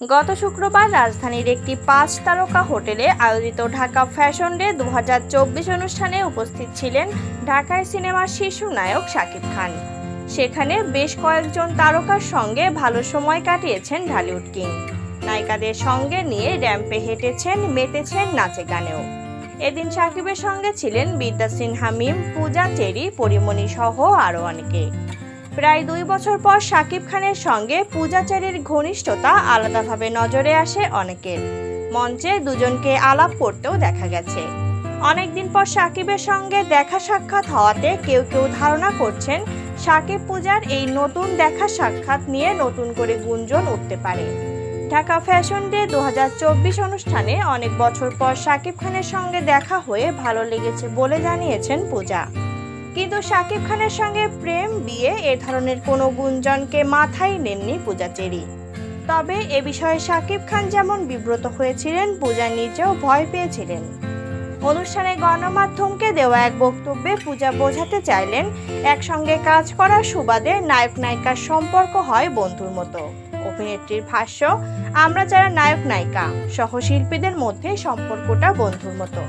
গত শুক্রবার রাজধানীর একটি পাঁচ তারকা হোটেলে আয়োজিত ঢাকা ফ্যাশন ডে দু হাজার চব্বিশ অনুষ্ঠানে উপস্থিত ছিলেন ঢাকায় সিনেমার শীর্ষ নায়ক শাকিব খান। সেখানে বেশ কয়েকজন তারকার সঙ্গে ভালো সময় কাটিয়েছেন ঢালিউড কিং। নায়িকাদের সঙ্গে নিয়ে র্যাম্পে হেঁটেছেন, মেতেছেন নাচে গানেও। এদিন সাকিবের সঙ্গে ছিলেন বিদ্যা সিনহা, মিম, পূজা, চেরি, পরিমণি সহ আরও অনেকে। প্রায় দুই বছর পর শাকিব খানের সঙ্গে পূজাচারীর ঘনিষ্ঠতা আলাদাভাবে নজরে আসে অনেকের। মঞ্চে দুজনকে আলাপ করতেও দেখা গেছে। অনেকদিন পর সাকিবের সঙ্গে দেখা সাক্ষাৎ হওয়াতে কেউ কেউ ধারণা করছেন, সাকিব পূজার এই নতুন দেখা সাক্ষাৎ নিয়ে নতুন করে গুঞ্জন উঠতে পারে। ঢাকা ফ্যাশন ডে দু হাজার চব্বিশ অনুষ্ঠানে অনেক বছর পর সাকিব খানের সঙ্গে দেখা হয়ে ভালো লেগেছে বলে জানিয়েছেন পূজা। কিন্তু শাকিব খানের সঙ্গে প্রেম বিয়ে এ ধরনের কোনো গুঞ্জনকে মাথায় নেননি পূজা চেরি। তবে এ বিষয়ে শাকিব খান যেমন বিব্রত হয়েছিলেন, পূজা নিজেও ভয় পেয়েছিলেন। অনুষ্ঠানে গণমাধ্যমকে দেওয়া এক বক্তব্যে পূজা বোঝাতে চাইলেন, একসঙ্গে কাজ করার সুবাদে নায়ক নায়িকার সম্পর্ক হয় বন্ধুর মতো। অভিনেত্রীর ভাষ্য, আমরা যারা নায়ক নায়িকা, সহশিল্পীদের মধ্যে সম্পর্কটা বন্ধুর মতো।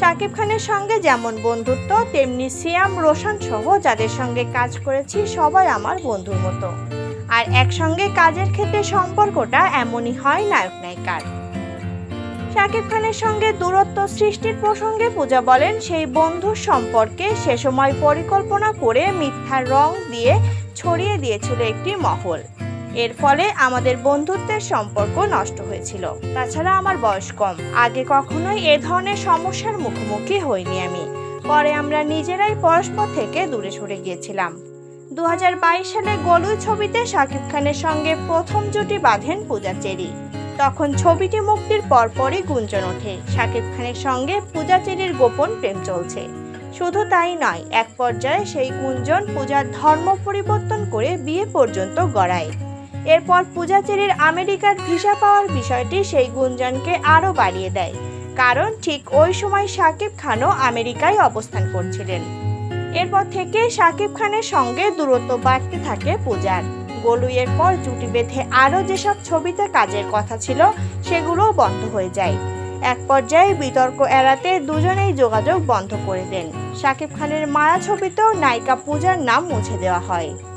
শাকিব খানের সঙ্গে যেমন বন্ধুত্ব, তেমনি সিয়াম, রোশন সহ যাদের সঙ্গে কাজ করেছি সবাই আমার বন্ধুর মতো। আর একসঙ্গে কাজের ক্ষেত্রে সম্পর্কটা এমনই হয় নায়ক নায়িকার। শাকিব খানের সঙ্গে দূরত্ব সৃষ্টির প্রসঙ্গে পূজা বলেন, সেই বন্ধুর সম্পর্কে সে সময় পরিকল্পনা করে মিথ্যার রং দিয়ে ছড়িয়ে দিয়েছিল একটি মহল। এর ফলে আমাদের বন্ধুত্বের সম্পর্ক নষ্ট হয়েছিল। তাছাড়া আমার বয়স কম। আগে কখনোই এ ধরনের সমস্যার মুখোমুখি হইনি আমি। পরে আমরা নিজেরাই পরস্পর থেকে দূরে সরে গিয়েছিলাম। দু হাজার বাইশ সালে গলুই ছবিতে শাকিব খানের সঙ্গে প্রথম জুটি বাঁধেন পূজা চেরি। তখন ছবিটি মুক্তির পরপরই গুঞ্জন ওঠে। শাকিব খানের সঙ্গে পূজা চেরির গোপন প্রেম চলছে। শুধু তাই নয়, এক পর্যায়ে সেই গুঞ্জন পূজার ধর্ম পরিবর্তন করে বিয়ে পর্যন্ত গড়ায়। এরপর পূজাচেরির আমেরিকার ভিসা পাওয়ার বিষয়টি সেই গুঞ্জনকে আরও বাড়িয়ে দেয়। কারণ ঠিক ওই সময় শাকিব খানও আমেরিকায় অবস্থান করছিলেন। এরপর থেকে শাকিব খানের সঙ্গে দূরত্ব বাড়তে থাকে পূজার। গলুইয়ের পর জুটি বেঁধে আরও যেসব ছবিতে কাজের কথা ছিল, সেগুলোও বন্ধ হয়ে যায়। এক পর্যায়ে বিতর্ক এড়াতে দুজনেই যোগাযোগ বন্ধ করে দেন। শাকিব খানের মায়া ছবিতেও নায়িকা পূজার নাম মুছে দেওয়া হয়।